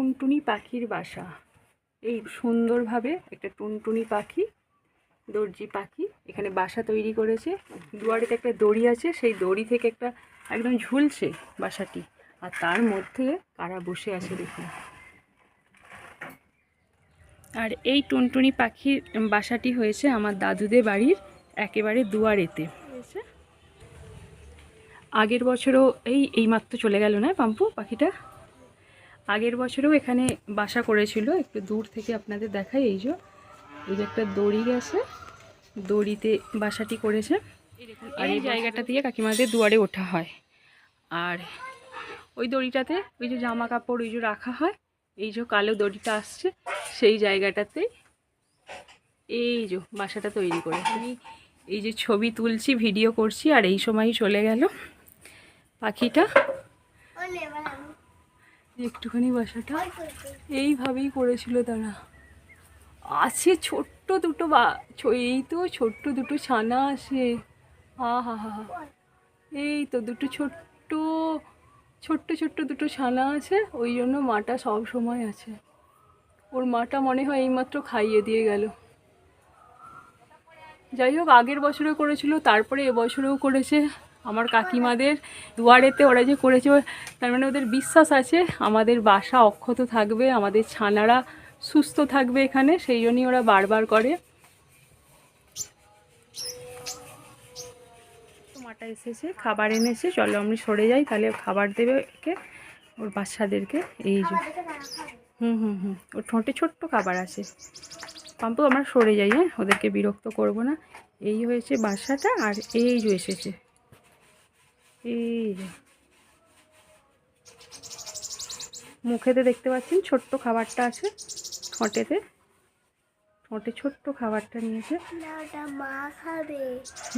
টুনটুনি পাখির বাসা। এই সুন্দরভাবে একটা টুনটুনি পাখি, দর্জি পাখি এখানে বাসা তৈরি করেছে। দুয়ারেতে একটা দড়ি আছে, সেই দড়ি থেকে একটা একদম ঝুলছে বাসাটি। আর তার মধ্যে কারা বসে আছে দেখুন। আর এই টুনটুনি পাখির বাসাটি হয়েছে আমার দাদুদের বাড়ির একেবারে দুয়ারেতে। আগের বছরও এই এইমাত্র চলে গেল না পাম্পু পাখিটা? আগের বছরেও এখানে বাসা করেছিল একটু দূর থেকে আপনাদের দেখাই এই যে এই যে একটা দড়ি গেছে দড়িতে বাসাটি করেছে। আর এই জায়গাটা দিয়ে কাকিমাদের দুয়ারে ওঠা হয়। আর ওই দড়িটাতে ওই যে জামা কাপড় ওই যে রাখা হয় এই যে কালো দড়িটা আসছে সেই জায়গাটাতেই এই যে বাসাটা তৈরি করে। আমি এই যে ছবি তুলছি ভিডিও করছি আর এই সময়ই চলে গেল পাখিটা। একটুখানি বাসাটা, এইভাবেই করেছিল তারা। আছে ছোট্ট দুটো বা এই তো ছোট্ট দুটো ছানা আছে। হা হা হা হা। এই তো দুটো ছোট্ট ছোট্ট ছোট্ট দুটো ছানা আছে, ওই জন্য মাটা সব সময় আছে। ওর মাটা মনে হয় এইমাত্র খাইয়ে দিয়ে গেল। যাই হোক, আগের বছরেও করেছিল, তারপরে এবছরেও করেছে। আমার কাকিমাদের দুয়ারেতে ওরা যে করেছে তার মানে ওদের বিশ্বাস আছে, আমাদের বাসা অক্ষত থাকবে, আমাদের ছানারা সুস্থ থাকবে এখানে, সেই জন্যই ওরা বারবার করে। মাটা এসেছে, খাবার এনেছে, চলো আমি সরে যাই, তাহলে খাবার দেবে ওকে, ওর বাচ্চাদেরকে, এই যে। হুম হুম হুম, ওর ঠোঁটে ছোট্ট খাবার আছে। পাম্পু, আমরা সরে যাই হ্যাঁ? ওদেরকে বিরক্ত করব না। এই হয়েছে বাসাটা, আর এই যে এসেছে। এই যে। মুখেতে দেখতে পাচ্ছেন ছোট্ট খাবারটা আছে ঠোঁটেতে। ঠোঁটে ছোট্ট খাবারটা নিয়েছে।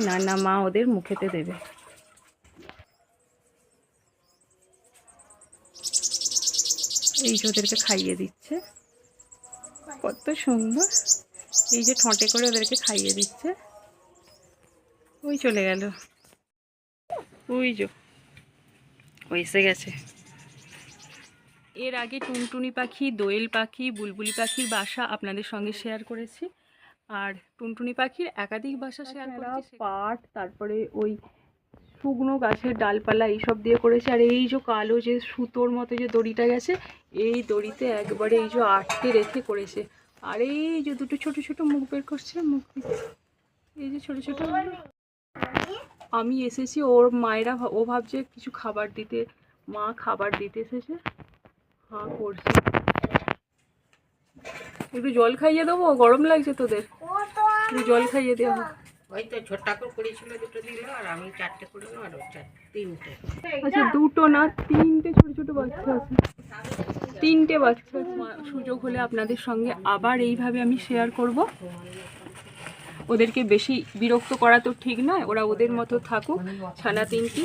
না না মা ওদের মুখেতে দেবে। এই যে ওদেরকে খাইয়ে দিচ্ছে। কত সুন্দর। এই যে ঠোঁটে করে ওদেরকে খাইয়ে দিচ্ছে। ওই চলে গেল। ওই যে ও এসে গেছে। এর আগে টুনটুনি পাখি দোয়েল পাখি বুলবুলি পাখির বাসা আপনাদের সঙ্গে শেয়ার করেছি। আর টুনটুনি পাখির একাধিক বাসা শেয়ার করেছি পাট তারপরে ওই শুকনো গাছের ডালপালা এইসব দিয়ে করেছে। আর এই যে কালো যে সুতোর মতো যে দড়িটা গেছে এই দড়িতে একবারে এই যে আটকে রেখে করেছে। আর এই যে দুটো ছোট ছোট মুখ বের করছে মুখ দিচ্ছে। এই যে ছোট ছোট আমি এসেছি ওর মায়েরা ও ভাবছে কিছু খাবার দিতে মা খাবার দিতে এসেছে। হ্যাঁ করছে। একটু জল খাইয়ে দেবো? গরম লাগছে তোদের? একটু জল খাইয়ে দেওয়া হোক ওই তো ছোট ঠাকুর করেছিল দুটো দিল আর আমি চারটে করলাম আর তিনটে। আচ্ছা দুটো না তিনটে ছোট ছোট বাচ্চা আছে। তিনটে বাচ্চা আছে। সুযোগ হলে আপনাদের সঙ্গে আবার এইভাবে আমি শেয়ার করব। ওদেরকে বেশি বিরক্ত করা তো ঠিক নয় ওরা ওদের মতো থাকুক ছানা তিনটি।